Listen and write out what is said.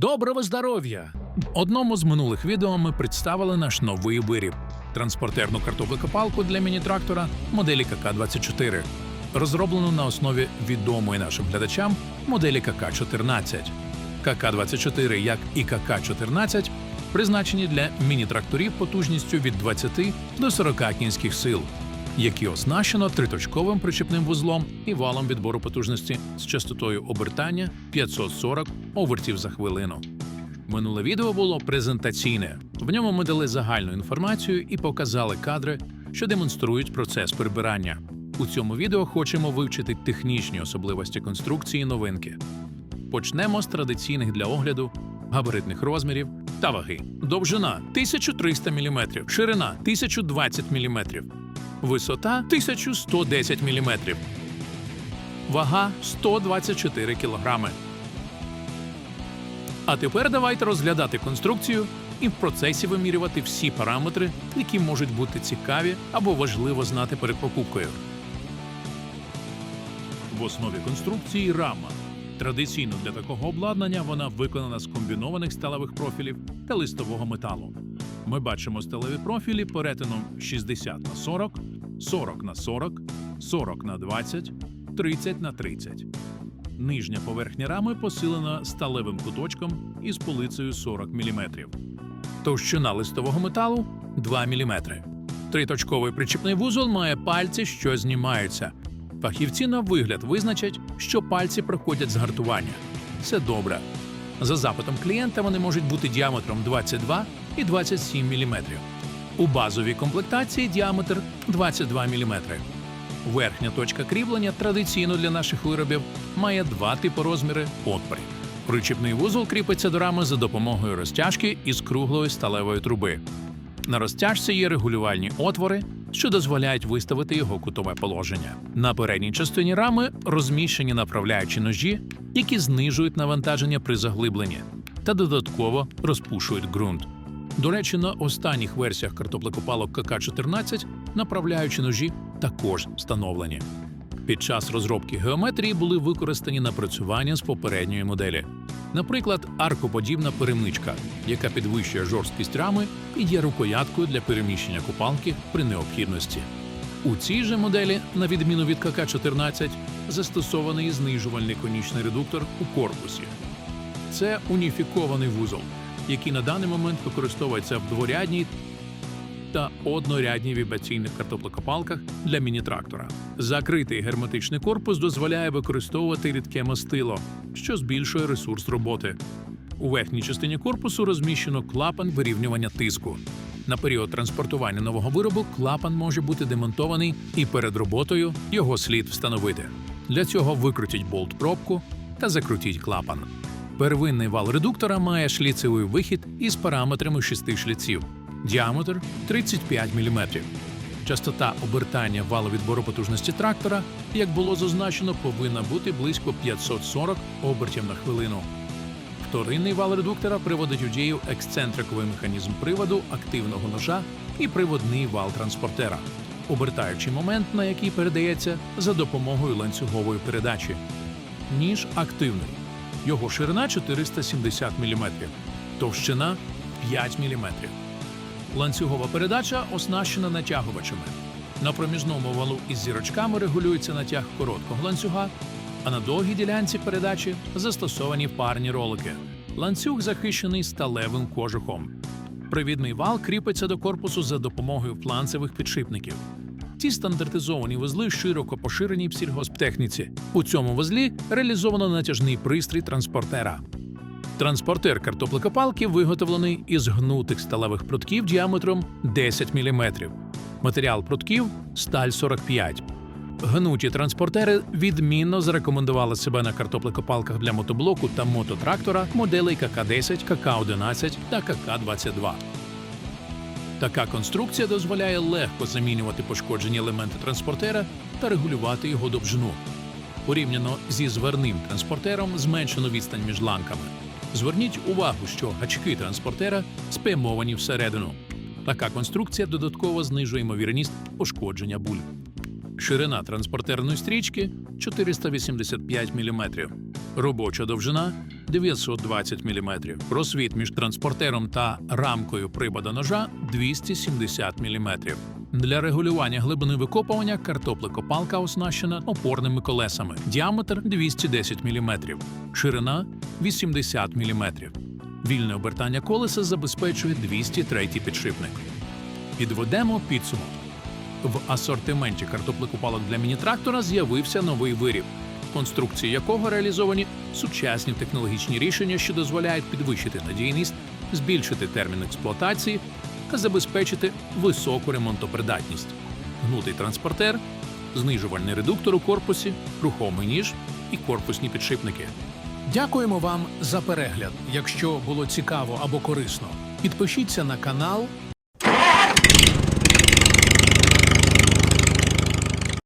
Доброго здоров'я! В одному з минулих відео ми представили наш новий виріб транспортерну картоплекопалку для міні-трактора моделі КК-24, розроблену на основі відомої нашим глядачам моделі КК-14. КК-24, як і КК-14, призначені для міні-тракторів потужністю від 20 до 40 кінських сил, які оснащено триточковим причепним вузлом і валом відбору потужності з частотою обертання 540 обертів за хвилину. Минуле відео було презентаційне. В ньому ми дали загальну інформацію і показали кадри, що демонструють процес прибирання. У цьому відео хочемо вивчити технічні особливості конструкції новинки. Почнемо з традиційних для огляду габаритних розмірів та ваги. Довжина 1300 мм, ширина 1020 мм, висота 1110 мм, вага 124 кг. А тепер давайте розглядати конструкцію і в процесі вимірювати всі параметри, які можуть бути цікаві або важливо знати перед покупкою. В основі конструкції рама. Традиційно для такого обладнання вона виконана з комбінованих сталевих профілів та листового металу. Ми бачимо сталеві профілі перетином 60 на 40, 40 на 40, 40 на 20, 30 на 30. Нижня поверхня рами посилена сталевим куточком із полицею 40 мм. Товщина листового металу 2 мм. Триточковий причіпний вузол має пальці, що знімаються. Фахівці на вигляд визначать, що пальці проходять згартування. Це добре. За запитом клієнта вони можуть бути діаметром 22 і 27 мм. У базовій комплектації діаметр 22 мм. Верхня точка кріплення традиційно для наших виробів має два типи розміри отворів. Причіпний вузол кріпиться до рами за допомогою розтяжки із круглої сталевої труби. На розтяжці є регулювальні отвори, що дозволяють виставити його кутове положення. На передній частині рами розміщені направляючі ножі, які знижують навантаження при заглибленні та додатково розпушують ґрунт. До речі, на останніх версіях картоплекопалок КК-14 направляючі ножі також встановлені. Під час розробки геометрії були використані напрацювання з попередньої моделі. Наприклад, аркоподібна перемичка, яка підвищує жорсткість рами і є рукояткою для переміщення купалки при необхідності. У цій же моделі, на відміну від КК-14, застосований знижувальний конічний редуктор у корпусі. Це уніфікований вузол, який на даний момент використовується в дворядній та однорядній вібраційних картоплекопалках для міні-трактора. Закритий герметичний корпус дозволяє використовувати рідке мастило, що збільшує ресурс роботи. У верхній частині корпусу розміщено клапан вирівнювання тиску. На період транспортування нового виробу клапан може бути демонтований, і перед роботою його слід встановити. Для цього викрутіть болт пробку та закрутіть клапан. Первинний вал редуктора має шліцевий вихід із параметрами шести шліців. Діаметр 35 мм. Частота обертання валу відбору потужності трактора, як було зазначено, повинна бути близько 540 обертів на хвилину. Вторинний вал редуктора приводить у дію ексцентриковий механізм приводу активного ножа і приводний вал транспортера, обертаючий момент, на який передається за допомогою ланцюгової передачі. Ніж активний. Його ширина 470 мм, товщина 5 мм. Ланцюгова передача оснащена натягувачами. На проміжному валу із зірочками регулюється натяг короткого ланцюга, а на довгій ділянці передачі застосовані парні ролики. Ланцюг захищений сталевим кожухом. Привідний вал кріпиться до корпусу за допомогою фланцевих підшипників. Ці стандартизовані вузли широко поширені в сільгосптехніці. У цьому вузлі реалізовано натяжний пристрій транспортера. Транспортер картоплекопалки виготовлений із гнутих сталевих прутків діаметром 10 мм. Матеріал прутків сталь 45. Гнуті транспортери відмінно зарекомендували себе на картоплекопалках для мотоблоку та мототрактора моделей КК-10, КК-11 та КК-22. Така конструкція дозволяє легко замінювати пошкоджені елементи транспортера та регулювати його довжину. Порівняно зі зверним транспортером зменшено відстань між ланками. Зверніть увагу, що гачки транспортера спрямовані всередину. Така конструкція додатково знижує ймовірність пошкодження буль. Ширина транспортерної стрічки 485 мм. Робоча довжина 920 мм. Просвіт між транспортером та рамкою привода ножа 270 мм. Для регулювання глибини викопування картоплекопалка оснащена опорними колесами. Діаметр 210 мм, ширина 80 мм. Вільне обертання колеса забезпечує 203 підшипник. Підведемо підсумок. В асортименті картоплекопалок для міні-трактора з'явився новий виріб, конструкції якого реалізовані сучасні технологічні рішення, що дозволяють підвищити надійність, збільшити термін експлуатації та забезпечити високу ремонтопридатність. Гнутий транспортер, знижувальний редуктор у корпусі, рухомий ніж і корпусні підшипники. Дякуємо вам за перегляд. Якщо було цікаво або корисно, підпишіться на канал